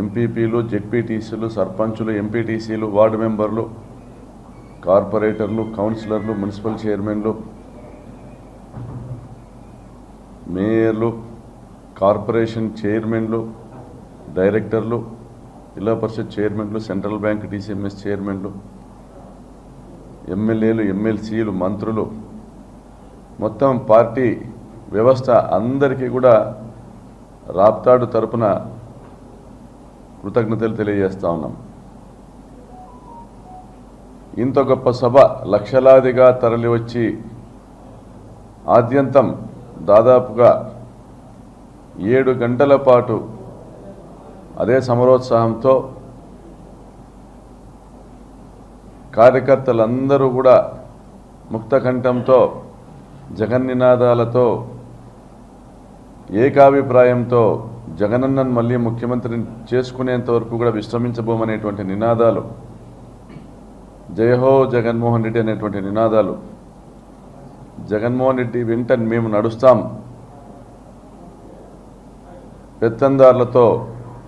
ఎంపీపీలు జెడ్పీటీసీలు సర్పంచులు ఎంపీటీసీలు వార్డు మెంబర్లు కార్పొరేటర్లు కౌన్సిలర్లు మున్సిపల్ చైర్మన్లు మేయర్లు కార్పొరేషన్ చైర్మన్లు డైరెక్టర్లు జిల్లా పరిషత్ చైర్మన్లు సెంట్రల్ బ్యాంక్ డిసిఎంఎస్ చైర్మన్లు ఎమ్మెల్యేలు ఎమ్మెల్సీలు మంత్రులు. మొత్తం పార్టీ వ్యవస్థ అందరికీ కూడా రాప్తాడు తరపున కృతజ్ఞతలు తెలియజేస్తా ఉన్నాం. ఇంత గొప్ప సభ లక్షలాదిగా తరలివచ్చి ఆద్యంతం దాదాపుగా ఏడు గంటల పాటు అదే సమరోత్సాహంతో కార్యకర్తలందరూ కూడా ముక్తకంఠంతో జగన్నినాదాలతో ఏకాభిప్రాయంతో జగనన్నను మళ్ళీ ముఖ్యమంత్రిని చేసుకునేంత వరకు కూడా విశ్రమించబోమనేటువంటి నినాదాలు జయహో జగన్మోహన్ రెడ్డి అనేటువంటి నినాదాలు జగన్మోహన్ రెడ్డి వెంట మేము నడుస్తాం. పెత్తందారులతో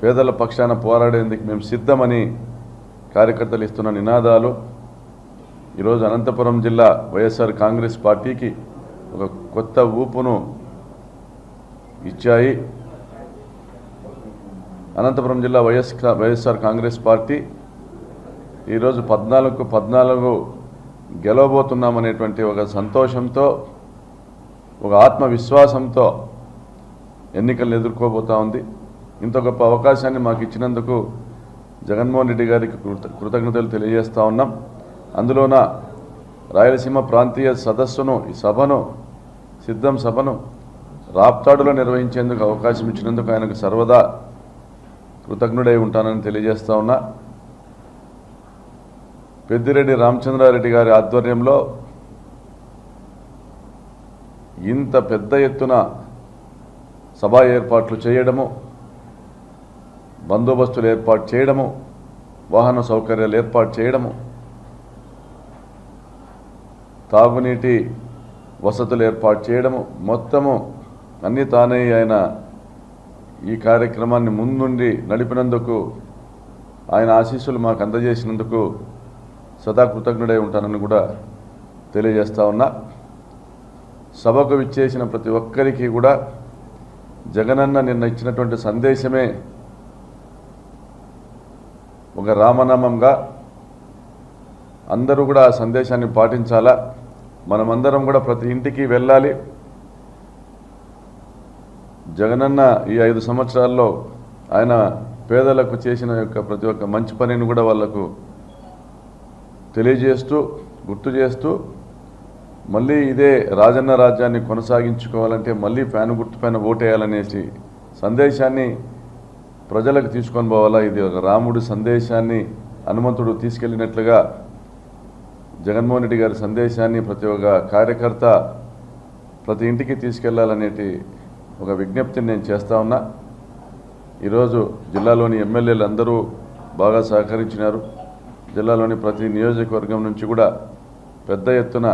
పేదల పక్షాన పోరాడేందుకు మేము సిద్ధమని కార్యకర్తలు ఇస్తున్న నినాదాలు ఈరోజు అనంతపురం జిల్లా వైఎస్ఆర్ కాంగ్రెస్ పార్టీకి ఒక కొత్త ఊపును ఇచ్చాయి. అనంతపురం జిల్లా వైఎస్ వైఎస్ఆర్ కాంగ్రెస్ పార్టీ ఈరోజు పద్నాలుగు పద్నాలుగు గెలవబోతున్నామనేటువంటి ఒక సంతోషంతో ఒక ఆత్మవిశ్వాసంతో ఎన్నికలను ఎదుర్కోబోతా ఉంది. ఇంత గొప్ప అవకాశాన్ని మాకు ఇచ్చినందుకు జగన్మోహన్ రెడ్డి గారికి కృతజ్ఞతలు తెలియజేస్తూ ఉన్నాం. అందులోన రాయలసీమ ప్రాంతీయ సదస్సును ఈ సభను సిద్ధం సభను రాప్తాడులో నిర్వహించేందుకు అవకాశం ఇచ్చినందుకు ఆయనకు సర్వదా కృతజ్ఞుడై ఉంటానని తెలియజేస్తా ఉన్నా. పెద్దిరెడ్డి రామచంద్రారెడ్డి గారి ఆధ్వర్యంలో ఇంత పెద్ద ఎత్తున సభా ఏర్పాట్లు చేయడము బందోబస్తులు ఏర్పాటు చేయడము వాహన సౌకర్యాలు ఏర్పాటు చేయడము తాగునీటి వసతులు ఏర్పాటు చేయడము మొత్తము అన్నీ తానే ఆయన ఈ కార్యక్రమాన్ని ముందుండి నడిపినందుకు ఆయన ఆశీస్సులు మాకు అందజేసినందుకు సదా కృతజ్ఞుడై ఉంటానని కూడా తెలియజేస్తా ఉన్నా. సభకు విచ్చేసిన ప్రతి ఒక్కరికి కూడా జగనన్న నిన్న ఇచ్చినటువంటి సందేశమే ఒక రామనామంగా అందరూ కూడా ఆ సందేశాన్ని పాటించాలా? మనమందరం కూడా ప్రతి ఇంటికి వెళ్ళాలి. జగనన్న ఈ ఐదు సంవత్సరాల్లో ఆయన పేదలకు చేసిన యొక్క ప్రతి ఒక్క మంచి పనిని కూడా వాళ్ళకు తెలియజేస్తూ గుర్తు చేస్తూ మళ్ళీ ఇదే రాజన్న రాజ్యాన్ని కొనసాగించుకోవాలంటే మళ్ళీ ఫ్యాన్ గుర్తు పైన ఓటేయాలనేసి సందేశాన్ని ప్రజలకు తీసుకొని పోవాలా? ఇది ఒక రాముడి సందేశాన్ని హనుమంతుడు తీసుకెళ్ళినట్లుగా జగన్మోహన్ రెడ్డి గారి సందేశాన్ని ప్రతి ఒక్క కార్యకర్త ప్రతి ఇంటికి తీసుకెళ్ళాలనేటి ఒక విజ్ఞప్తిని నేను చేస్తా ఉన్నా. ఈరోజు జిల్లాలోని ఎమ్మెల్యేలు అందరూ బాగా సహకరించినారు. జిల్లాలోని ప్రతి నియోజకవర్గం నుంచి కూడా పెద్ద ఎత్తున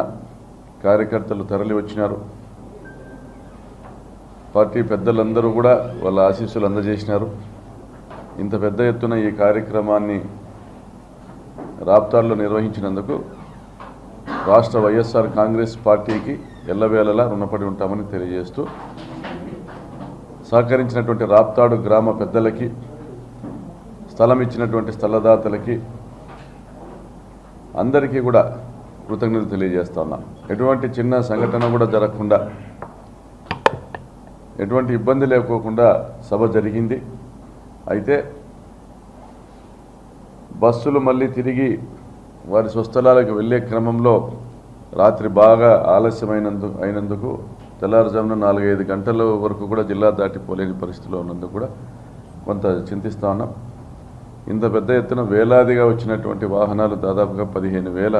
కార్యకర్తలు తరలి వచ్చినారు. పార్టీ పెద్దలందరూ కూడా వాళ్ళ ఆశీస్సులు అందజేసినారు. ఇంత పెద్ద ఎత్తున ఈ కార్యక్రమాన్ని రాప్తాడులో నిర్వహించినందుకు రాష్ట్ర వైఎస్ఆర్ కాంగ్రెస్ పార్టీకి ఎల్లవేళలా రుణపడి ఉంటామని తెలియజేస్తూ సహకరించినటువంటి రాప్తాడు గ్రామ పెద్దలకి స్థలం ఇచ్చినటువంటి స్థలదాతలకి అందరికీ కూడా కృతజ్ఞతలు తెలియజేస్తున్నాం ఎటువంటి చిన్న సంఘటన కూడా జరగకుండా ఎటువంటి ఇబ్బంది లేకోకుండా సభ జరిగింది. అయితే బస్సులు మళ్ళీ తిరిగి వారి స్వస్థలాలకు వెళ్ళే క్రమంలో రాత్రి బాగా ఆలస్యమైనందు అయినందుకు తెల్లారుజామున నాలుగైదు గంటల వరకు కూడా జిల్లా దాటిపోలేని పరిస్థితిలో ఉన్నందుకు కూడా కొంత చింతిస్తా ఉన్నాం. ఇంత పెద్ద ఎత్తున వేలాదిగా వచ్చినటువంటి వాహనాలు దాదాపుగా పదిహేను వేల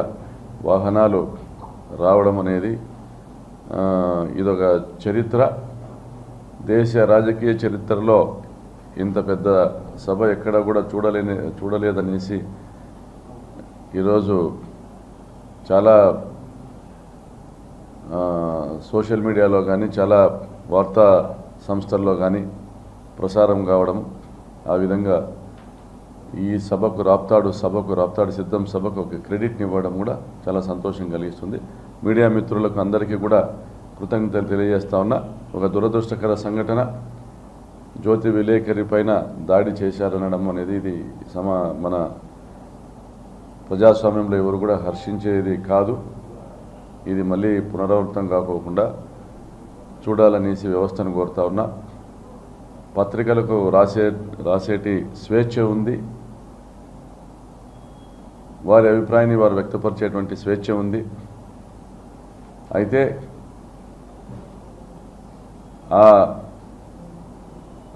వాహనాలు రావడం అనేది ఇదొక చరిత్ర. దేశ రాజకీయ చరిత్రలో ఇంత పెద్ద సభ ఎక్కడా కూడా చూడలేని చూడలేదనేసి ఈరోజు చాలా సోషల్ మీడియాలో కానీ చాలా వార్తా సంస్థల్లో కానీ ప్రసారం కావడం ఆ విధంగా ఈ సభకు రాప్తాడు సభకు రాప్తాడు సిద్ధం సభకు ఒక క్రెడిట్ని ఇవ్వడం కూడా చాలా సంతోషం కలిగిస్తుంది. మీడియా మిత్రులకు అందరికీ కూడా కృతజ్ఞతలు తెలియజేస్తా ఉన్నా ఒక దురదృష్టకర సంఘటన జ్యోతి విలేకరి పైన దాడి చేశారనడం అనేది ఇది సమా మన ప్రజాస్వామ్యంలో ఎవరు కూడా హర్షించేది కాదు. ఇది మళ్ళీ పునరావృతం కాకోకుండా చూడాలనేసి వ్యవస్థను కోరుతా ఉన్నా. పత్రికలకు రాసే రాసేటి స్వేచ్ఛ ఉంది. వారి అభిప్రాయాన్ని వారు వ్యక్తపరిచేటువంటి స్వేచ్ఛ ఉంది. అయితే ఆ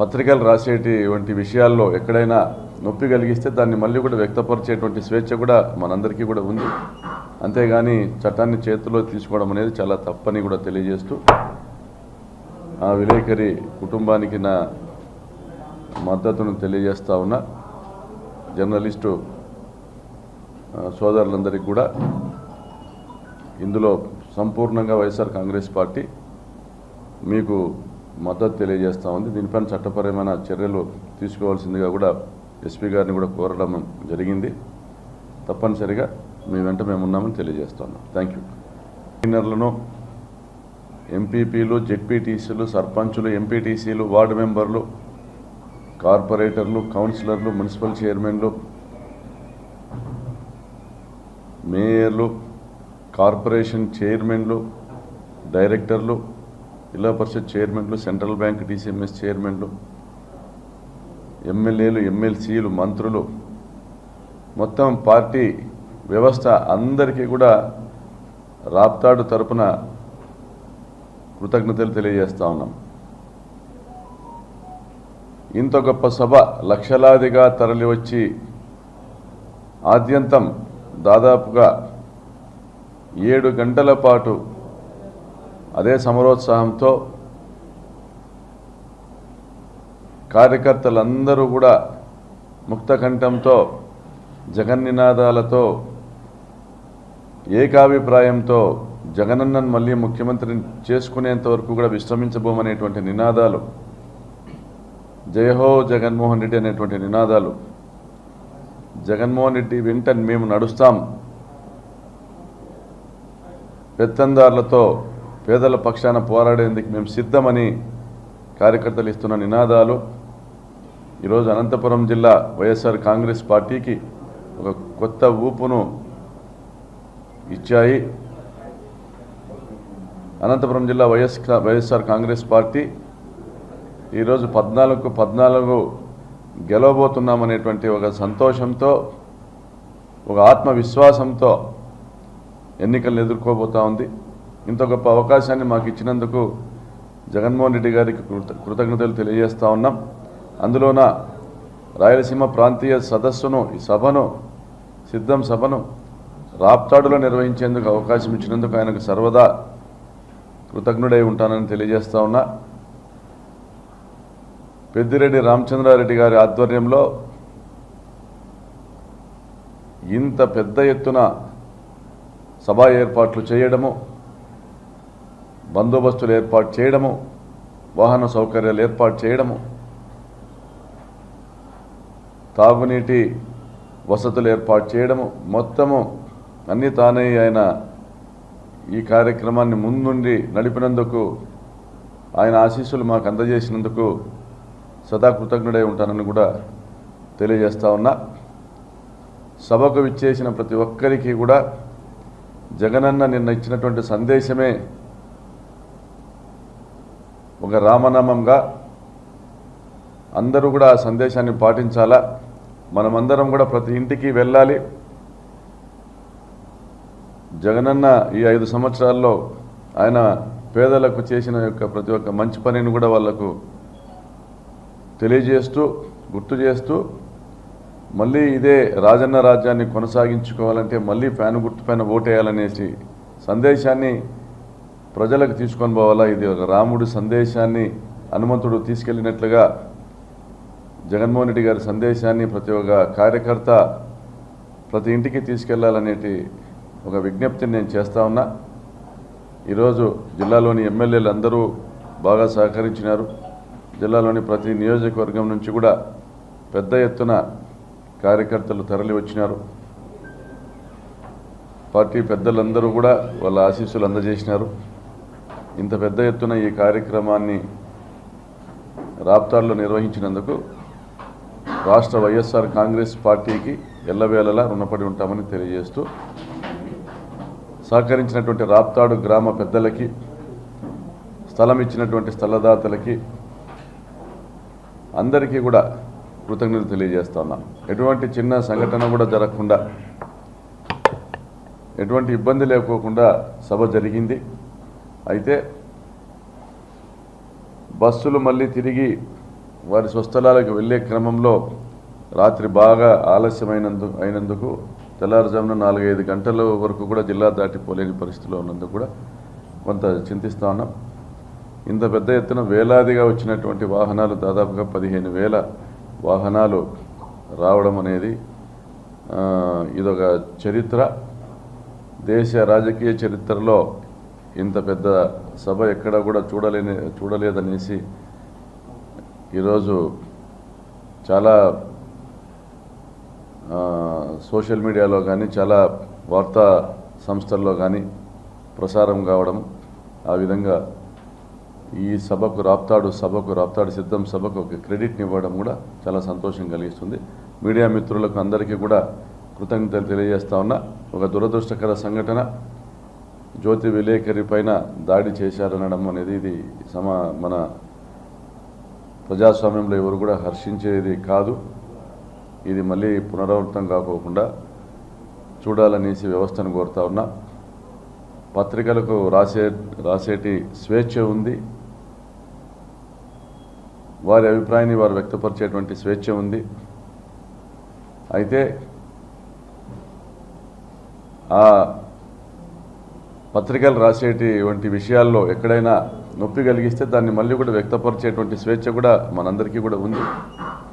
పత్రికలు రాసేటి వంటి విషయాల్లో ఎక్కడైనా నొప్పి కలిగిస్తే దాన్ని మళ్ళీ కూడా వ్యక్తపరిచేటువంటి స్వేచ్ఛ కూడా మనందరికీ కూడా ఉంది. అంతేగాని చట్టాన్ని చేతిలో తీసుకోవడం అనేది చాలా తప్పని కూడా తెలియజేస్తూ ఆ విలేకరి కుటుంబానికి నా మద్దతును తెలియజేస్తా ఉన్నా. జర్నలిస్టు సోదరులందరికీ కూడా ఇందులో సంపూర్ణంగా వైఎస్ఆర్ కాంగ్రెస్ పార్టీ మీకు మద్దతు తెలియజేస్తూ ఉంది. దీనిపైన చట్టపరమైన చర్యలు తీసుకోవాల్సిందిగా కూడా ఎస్పీ గారిని కూడా కోరడం జరిగింది. తప్పనిసరిగా మీ వెంట మేము ఉన్నామని తెలియజేస్తున్నాం. థ్యాంక్ యూ కన్వీనర్లను ఎంపీపీలు జెడ్పీటీసీలు సర్పంచులు ఎంపీటీసీలు వార్డు మెంబర్లు కార్పొరేటర్లు కౌన్సిలర్లు మున్సిపల్ చైర్మన్లు మేయర్లు కార్పొరేషన్ చైర్మన్లు డైరెక్టర్లు జిల్లా పరిషత్ చైర్మన్లు సెంట్రల్ బ్యాంక్ డీసీఎంఎస్ చైర్మన్లు ఎమ్మెల్యేలు ఎమ్మెల్సీలు మంత్రులు. మొత్తం పార్టీ వ్యవస్థ అందరికీ కూడా రాప్తాడు తరపున కృతజ్ఞతలు తెలియజేస్తా ఉన్నాం. ఇంత గొప్ప సభ లక్షలాదిగా తరలివచ్చి ఆద్యంతం దాదాపుగా ఏడు గంటల పాటు అదే సమరోత్సాహంతో కార్యకర్తలందరూ కూడా ముక్తకంఠంతో జగన్నినాదాలతో ఏకాభిప్రాయంతో జగనన్నను మళ్ళీ ముఖ్యమంత్రిని చేసుకునేంత వరకు కూడా విశ్రమించబోమనేటువంటి నినాదాలు జయహో జగన్మోహన్ రెడ్డి అనేటువంటి నినాదాలు జగన్మోహన్ రెడ్డి వెంట మేము నడుస్తాం. పెత్తందారులతో పేదల పక్షాన పోరాడేందుకు మేము సిద్ధమని కార్యకర్తలు ఇస్తున్న నినాదాలు ఈరోజు అనంతపురం జిల్లా వైఎస్ఆర్ కాంగ్రెస్ పార్టీకి ఒక కొత్త ఊపును ఇచ్చాయి. అనంతపురం జిల్లా వైఎస్ వైఎస్ఆర్ కాంగ్రెస్ పార్టీ. ఈరోజు పద్నాలుగు పద్నాలుగు గెలవబోతున్నామనేటువంటి ఒక సంతోషంతో ఒక ఆత్మవిశ్వాసంతో ఎన్నికలను ఎదుర్కోబోతా ఉంది. ఇంత గొప్ప అవకాశాన్ని మాకు ఇచ్చినందుకు జగన్మోహన్ రెడ్డి గారికి కృత కృతజ్ఞతలు తెలియజేస్తూ ఉన్నాం. అందులోన రాయలసీమ ప్రాంతీయ సదస్సును ఈ సభను సిద్ధం సభను రాప్తాడులో నిర్వహించేందుకు అవకాశం ఇచ్చినందుకు ఆయనకు సర్వదా కృతజ్ఞుడై ఉంటానని తెలియజేస్తా ఉన్నా. పెద్దిరెడ్డి రామచంద్రారెడ్డి గారి ఆధ్వర్యంలో ఇంత పెద్ద ఎత్తున సభా ఏర్పాట్లు చేయడము బందోబస్తులు ఏర్పాటు చేయడము వాహన సౌకర్యాలు ఏర్పాటు చేయడము తాగునీటి వసతులు ఏర్పాటు చేయడము మొత్తము అన్ని తానే ఆయన ఈ కార్యక్రమాన్ని ముందుండి నడిపినందుకు ఆయన ఆశీస్సులు మాకు అందజేసినందుకు సదా కృతజ్ఞుడై ఉంటానని కూడా తెలియజేస్తా ఉన్నా. సభకు విచ్చేసిన ప్రతి ఒక్కరికి కూడా జగనన్న నిన్న ఇచ్చినటువంటి సందేశమే ఒక రామనామంగా అందరూ కూడా ఆ సందేశాన్ని పాటించాలా? మనమందరం కూడా ప్రతి ఇంటికి వెళ్ళాలి. జగనన్న ఈ ఐదు సంవత్సరాల్లో ఆయన పేదలకు చేసిన యొక్క ప్రతి ఒక్క మంచి పనిని కూడా వాళ్ళకు తెలియజేస్తూ గుర్తు చేస్తూ మళ్ళీ ఇదే రాజన్న రాజ్యాన్ని కొనసాగించుకోవాలంటే మళ్ళీ ఫ్యాన్ గుర్తు పైన ఓటేయాలనేసి సందేశాన్ని ప్రజలకు తీసుకొని పోవాలా? ఇది ఒక రాముడి సందేశాన్ని హనుమంతుడు తీసుకెళ్ళినట్లుగా జగన్మోహన్ రెడ్డి గారి సందేశాన్ని ప్రతి ఒక్క కార్యకర్త ప్రతి ఇంటికి తీసుకెళ్ళాలనేటి ఒక విజ్ఞప్తిని నేను చేస్తా ఉన్నా. ఈరోజు జిల్లాలోని ఎమ్మెల్యేలు అందరూ బాగా సహకరించినారు. జిల్లాలోని ప్రతి నియోజకవర్గం నుంచి కూడా పెద్ద ఎత్తున కార్యకర్తలు తరలి వచ్చినారు. పార్టీ పెద్దలందరూ కూడా వాళ్ళ ఆశీస్సులు అందజేసినారు. ఇంత పెద్ద ఎత్తున ఈ కార్యక్రమాన్ని రాప్తాడులో నిర్వహించినందుకు రాష్ట్ర వైఎస్ఆర్ కాంగ్రెస్ పార్టీకి ఎల్లవేళలా రుణపడి ఉంటామని తెలియజేస్తూ సహకరించినటువంటి రాప్తాడు గ్రామ పెద్దలకి స్థలం ఇచ్చినటువంటి స్థలదాతలకి అందరికీ కూడా కృతజ్ఞతలు తెలియజేస్తా ఉన్నాం. ఎటువంటి చిన్న సంఘటన కూడా జరగకుండా ఎటువంటి ఇబ్బంది లేకోకుండా సభ జరిగింది. అయితే బస్సులు మళ్ళీ తిరిగి వారి స్వస్థలాలకు వెళ్ళే క్రమంలో రాత్రి బాగా ఆలస్యమైనందు అయినందుకు తెల్లారుజామున నాలుగైదు గంటల వరకు కూడా జిల్లా దాటిపోలేని పరిస్థితిలో ఉన్నందుకు కూడా కొంత చింతిస్తూ ఉన్నాం. ఇంత పెద్ద ఎత్తున వేలాదిగా వచ్చినటువంటి వాహనాలు దాదాపుగా పదిహేను వేల వాహనాలు రావడం అనేది ఇదొక చరిత్ర. దేశ రాజకీయ చరిత్రలో ఇంత పెద్ద సభ ఎక్కడా కూడా చూడలేని చూడలేదనేసి ఈరోజు చాలా సోషల్ మీడియాలో కానీ చాలా వార్తా సంస్థల్లో కానీ ప్రసారం కావడం ఆ విధంగా ఈ సభకు రాప్తాడు సభకు రాప్తాడు సిద్ధం సభకు ఒక క్రెడిట్ని ఇవ్వడం కూడా చాలా సంతోషం కలిగిస్తుంది. మీడియా మిత్రులకు అందరికీ కూడా కృతజ్ఞతలు తెలియజేస్తా ఉన్నా ఒక దురదృష్టకర సంఘటన జ్యోతి విలేకరి పైన దాడి చేశారనడం అనేది ఇది సమా మన ప్రజాస్వామ్యంలో ఎవరు కూడా హర్షించేది కాదు. ఇది మళ్ళీ పునరావృతం కాకోకుండా చూడాలనేసి వ్యవస్థను కోరుతా ఉన్నా. పత్రికలకు రాసే రాసేటి స్వేచ్ఛ ఉంది. వారి అభిప్రాయాన్ని వారు వ్యక్తపరిచేటువంటి స్వేచ్ఛ ఉంది. అయితే ఆ పత్రికలు రాసేటి వంటి విషయాల్లో ఎక్కడైనా నొప్పి కలిగిస్తే దాన్ని మళ్ళీ కూడా వ్యక్తపరిచేటువంటి స్వేచ్ఛ కూడా మనందరికీ కూడా ఉంది.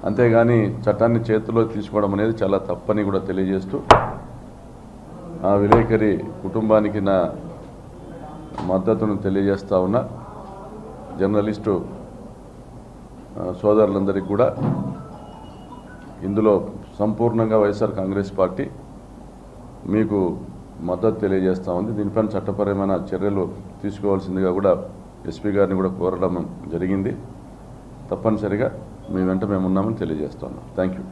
అంతేగాని చట్టాన్ని చేతిలో తీసుకోవడం అనేది చాలా తప్పని కూడా తెలియజేస్తూ ఆ విలేకరి కుటుంబానికి నా మద్దతును తెలియజేస్తా ఉన్నా. జర్నలిస్టు సోదరులందరికీ కూడా ఇందులో సంపూర్ణంగా వైఎస్ఆర్ కాంగ్రెస్ పార్టీ మీకు మద్దతు తెలియజేస్తూ ఉంది. దీనిపైన చట్టపరమైన చర్యలు తీసుకోవాల్సిందిగా కూడా ఎస్పీ గారిని కూడా కోరడం జరిగింది. తప్పనిసరిగా మీ వెంట మేము ఉన్నామని తెలియజేస్తున్నాం. Thank you